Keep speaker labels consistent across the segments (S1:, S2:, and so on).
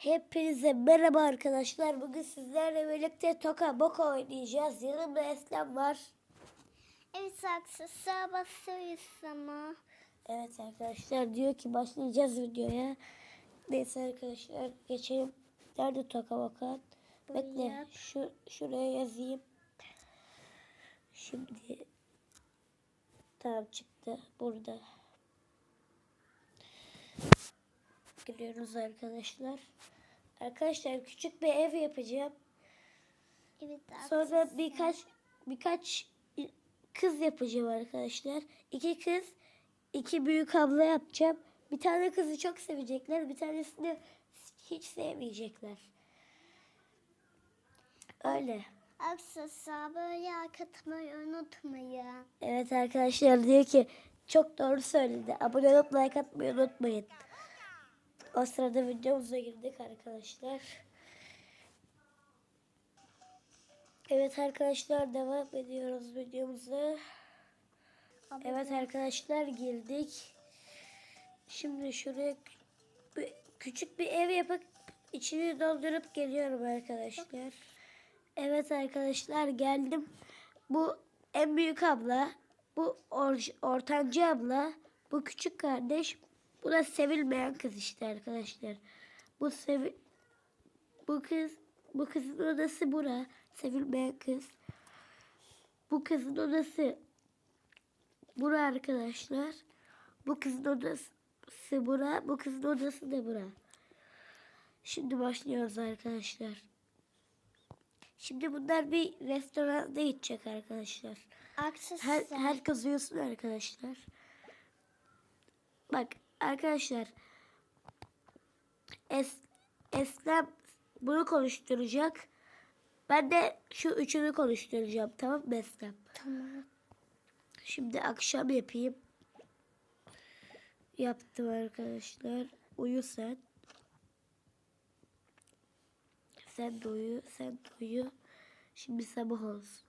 S1: Hepinize merhaba arkadaşlar. Bugün sizlerle birlikte Toka Boka oynayacağız. Yanımda Eslem var.
S2: Evet aksesuar basıyoruz ama.
S1: Evet arkadaşlar diyor ki başlayacağız videoya. Neyse arkadaşlar geçelim. Nerede Toka Boka? Bekle
S2: Yap.
S1: şu şuraya yazayım. Şimdi tamam çıktı burada. Giriyoruz arkadaşlar. Arkadaşlar küçük bir ev yapacağım.
S2: Evet
S1: Sonra birkaç birkaç kız yapacağım arkadaşlar. İki kız, iki büyük abla yapacağım. Bir tane kızı çok sevecekler, bir tanesini hiç sevmeyecekler. Öyle.
S2: Aksesuar böyle akıtmayı unutmayın.
S1: Evet arkadaşlar diyor ki çok doğru söyledi. Abone olup like atmayı unutmayın. O sırada videomuza girdik arkadaşlar. Evet arkadaşlar devam ediyoruz videomuza. Evet arkadaşlar girdik. Şimdi şuraya küçük bir ev yapıp içini doldurup geliyorum arkadaşlar. Evet arkadaşlar geldim. Bu en büyük abla, bu or- ortancı abla, bu küçük kardeş, bu da sevilmeyen kız işte arkadaşlar. Bu sevi bu kız bu kızın odası bura. Sevilmeyen kız. Bu kızın odası bura arkadaşlar. Bu kızın odası bura. Bu kızın odası da bura. Şimdi başlıyoruz arkadaşlar. Şimdi bunlar bir restoranda gidecek arkadaşlar.
S2: Aksesuar.
S1: Her, herkes uyusun arkadaşlar. Bak arkadaşlar. Es, Eslem bunu konuşturacak. Ben de şu üçünü konuşturacağım. Tamam mı Eslem?
S2: Tamam.
S1: Şimdi akşam yapayım. Yaptım arkadaşlar. Uyu sen. Sen de uyu, sen de uyu. Şimdi sabah olsun.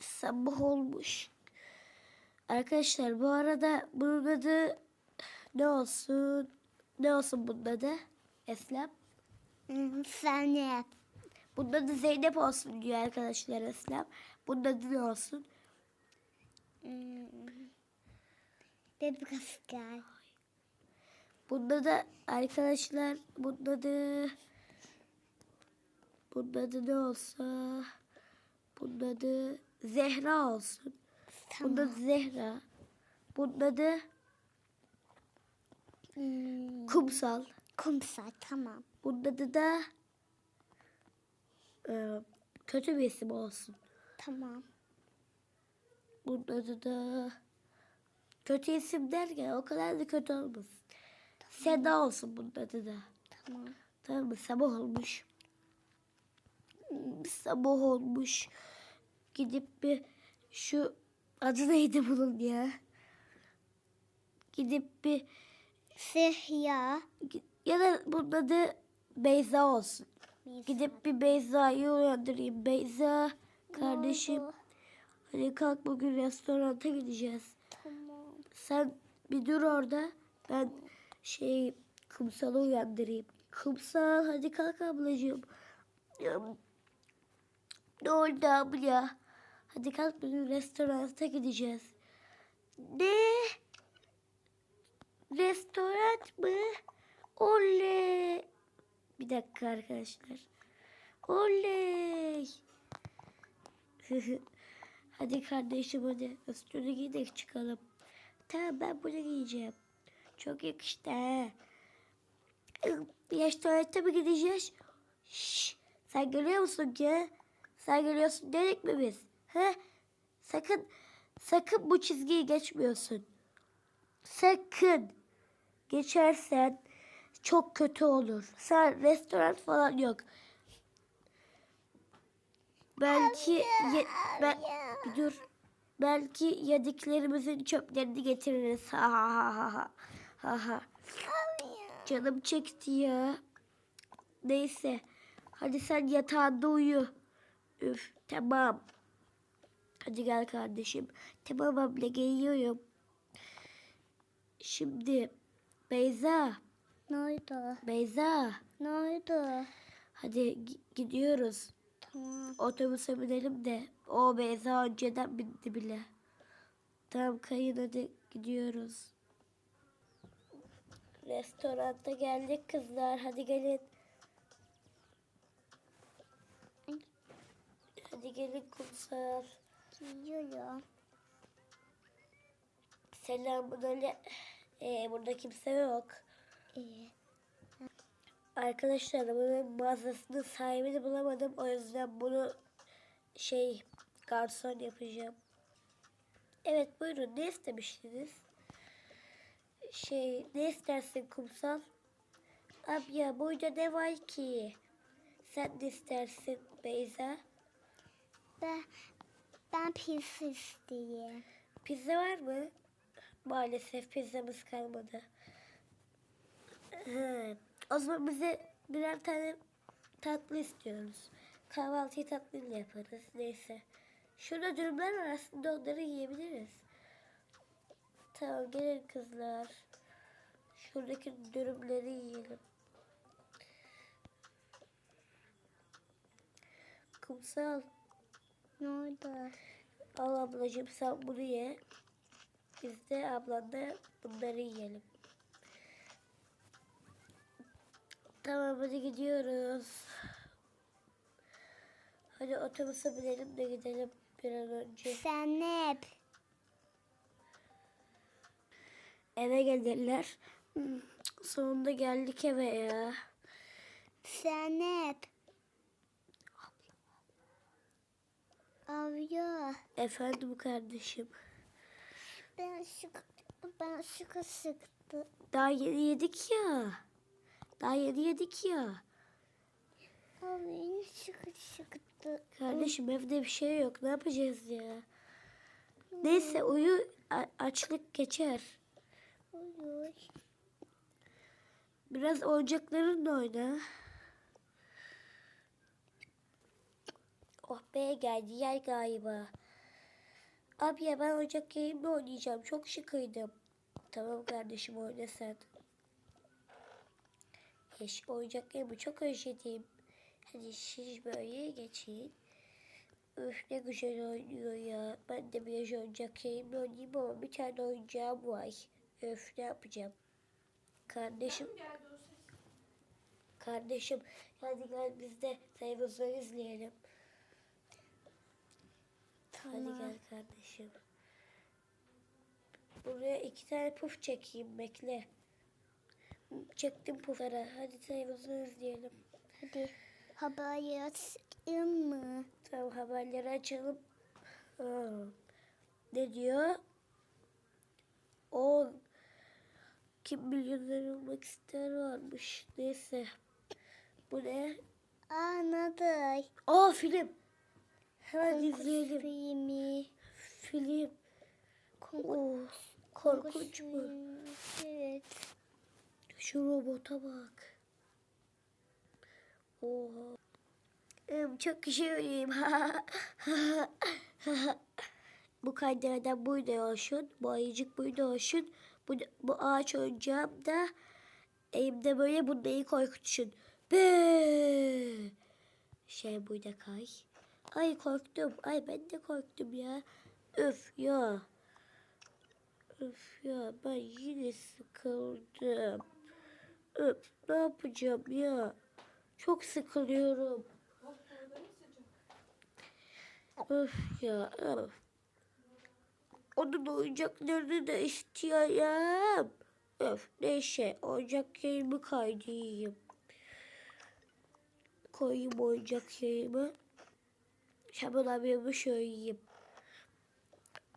S1: Sabah olmuş. Arkadaşlar bu arada bunun adı ne olsun? Ne olsun bunun adı? Eslem.
S2: Hmm, yap.
S1: Bunun adı Zeynep olsun diyor arkadaşlar Eslem. Bunun adı ne olsun?
S2: Bebek asker.
S1: Bunda da arkadaşlar bunda da bunda da ne olsa bunda da Zehra olsun. Bunda da Zehra. Bunda da
S2: Hmm.
S1: Kumsal.
S2: Kumsal tamam.
S1: Bunda da da e, kötü bir isim olsun.
S2: Tamam.
S1: Bunda da da kötü isim derken o kadar da kötü olmasın. Seda olsun bunda da da.
S2: Tamam.
S1: Tamam mı? Sabah olmuş. Sabah olmuş. Gidip bir şu adı neydi bunun ya? Gidip bir
S2: Sihya.
S1: ya da bunun adı Beyza olsun. Gidip bir Beyza'yı uyandırayım. Beyza kardeşim hadi kalk bugün restoranta gideceğiz.
S2: Tamam.
S1: Sen bir dur orada. Ben şey kumsalı uyandırayım. Kumsal hadi kalk ablacığım. Ne oldu abla? Hadi kalk bugün restoranta gideceğiz. Ne? Restoran mı? Oley. Bir dakika arkadaşlar. Oley. hadi kardeşim hadi. Üstünü de çıkalım. Tamam ben bunu giyeceğim. Çok yakıştı. Yaş tuvalete mi gideceğiz? Şşş, sen görüyor musun ki? Sen görüyorsun dedik mi biz? He? Sakın, sakın bu çizgiyi geçmiyorsun. Sakın. Geçersen çok kötü olur. Sen restoran falan yok. Belki ye- ben, dur. Belki yediklerimizin çöplerini getiririz. Ha ha ha ha. Ha ha. Canım çekti ya. Neyse. Hadi sen yatağında uyu. Üf tamam. Hadi gel kardeşim. Tamam abla geliyorum. Şimdi Beyza,
S2: Ne oldu?
S1: Beyza.
S2: Ne oldu?
S1: Hadi gi- gidiyoruz.
S2: Tamam.
S1: Otobüse binelim de. O Beyza önceden bindi bile. Tamam kayın hadi gidiyoruz. Restoranta geldik kızlar. Hadi gelin. Hadi gelin kumsal.
S2: Gidiyorum.
S1: Selamun aleyküm. Ee, burada kimse yok.
S2: İyi.
S1: Arkadaşlar bunun mağazasının sahibini bulamadım. O yüzden bunu şey garson yapacağım. Evet buyurun ne istemiştiniz? Şey ne istersin kumsal? Abi ya burada ne var ki? Sen ne istersin Beyza?
S2: Ben, ben pizza isteyeyim.
S1: Pizza var mı? Maalesef pizzamız kalmadı. Hı. O zaman bize birer tane tatlı istiyoruz. Kahvaltıyı tatlıyla yaparız. Neyse. Şurada dürümler var aslında onları yiyebiliriz. Tamam gelin kızlar. Şuradaki dürümleri yiyelim. Kumsal.
S2: Ne oldu?
S1: Al ablacığım sen bunu ye. Biz de ablanla bunları yiyelim. Tamam hadi gidiyoruz. Hadi otobüse binelim de gidelim bir an önce.
S2: Zeynep.
S1: Eve gelirler. Hmm, Sonunda geldik eve ya.
S2: Zeynep. Abla.
S1: Efendim kardeşim.
S2: Ben sık ben sıkı sıktı.
S1: Daha yeni yedik ya. Daha yeni yedik ya.
S2: Abi sıkı sıktı.
S1: Kardeşim evde bir şey yok. Ne yapacağız ya? Neyse uyu açlık geçer.
S2: Uyuyor.
S1: Biraz oyuncaklarınla oyna. Oh be geldi yer galiba. Abi ya ben oyuncak yayımla oynayacağım. Çok şıkıydım. Tamam kardeşim oyna sen. Eş oyuncak yayımı çok özledim. Hadi siz böyle geçin. Üf ne güzel oynuyor ya. Ben de biraz oyuncak yayımla oynayayım ama bir tane oyuncağım var. Öf ne yapacağım? Kardeşim Kardeşim hadi gel biz de televizyon izleyelim. Hadi gel kardeşim. Buraya iki tane puf çekeyim bekle. Çektim pufları. Hadi televizyon izleyelim.
S2: Hadi haber açayım mı?
S1: Tamam haberleri açalım. Ha. Ne diyor? O kim milyoner olmak ister varmış. Neyse. Bu ne?
S2: Anladım.
S1: Aa film. Hemen
S2: Korkunç
S1: izleyelim.
S2: filmi.
S1: Film.
S2: Korkunç
S1: Oo, korkunç mu?
S2: Evet.
S1: Şu robota bak. Oha. Çok güzelim. bu kaydıradan burada olsun. Bu ayıcık burada olsun. Bu, bu ağaç oyuncağım da elimde böyle bunları korkutsun. Be. Şey burada kay. Ay korktum. Ay ben de korktum ya. Öf ya. Öf ya ben yine sıkıldım. Öf ne yapacağım ya? Çok sıkılıyorum. Öf ya öf. Onun oyuncaklarını da istiyorum. Öf neyse oyuncak yayımı kaydıyım. Koyayım oyuncak yayımı. Hemen abime söyleyeyim.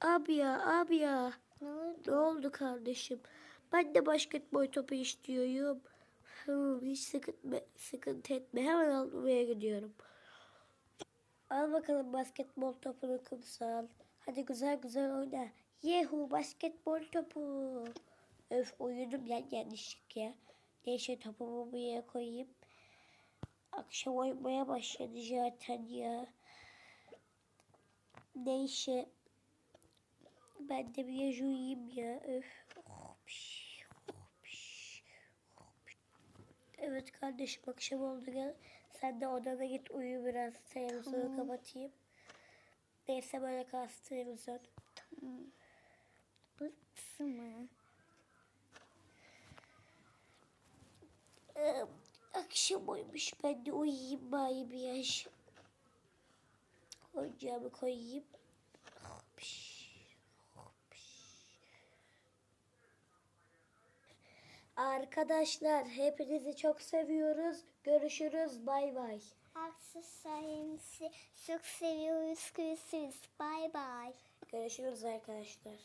S1: Abi ya abi ya.
S2: Ne oldu?
S1: Ne oldu kardeşim? Ben de basketbol topu istiyorum. Hı, hiç sıkıntı, sıkıntı etme. Hemen almaya gidiyorum. Al bakalım basketbol topunu kumsal. Hadi güzel güzel oyna. Yehu basketbol topu. Öf oyunum yan yanlışlık ya. Neyse topumu buraya koyayım. Akşam oynamaya başladı zaten ya. Değişe. Ben de bir uyuyayım ya. Öf. Oh, piş. Evet kardeşim akşam oldu gel. Sen de odana git uyu biraz. Televizyonu tamam. kapatayım. Neyse böyle kalsın televizyon.
S2: Tamam. Mı?
S1: Ee, akşam olmuş ben de uyuyayım bari bir yaş. Oyuncağımı koyayım. Arkadaşlar hepinizi çok seviyoruz. Görüşürüz. Bay bay.
S2: Aksesuarımızı çok seviyoruz. Görüşürüz. Bay bay.
S1: Görüşürüz arkadaşlar.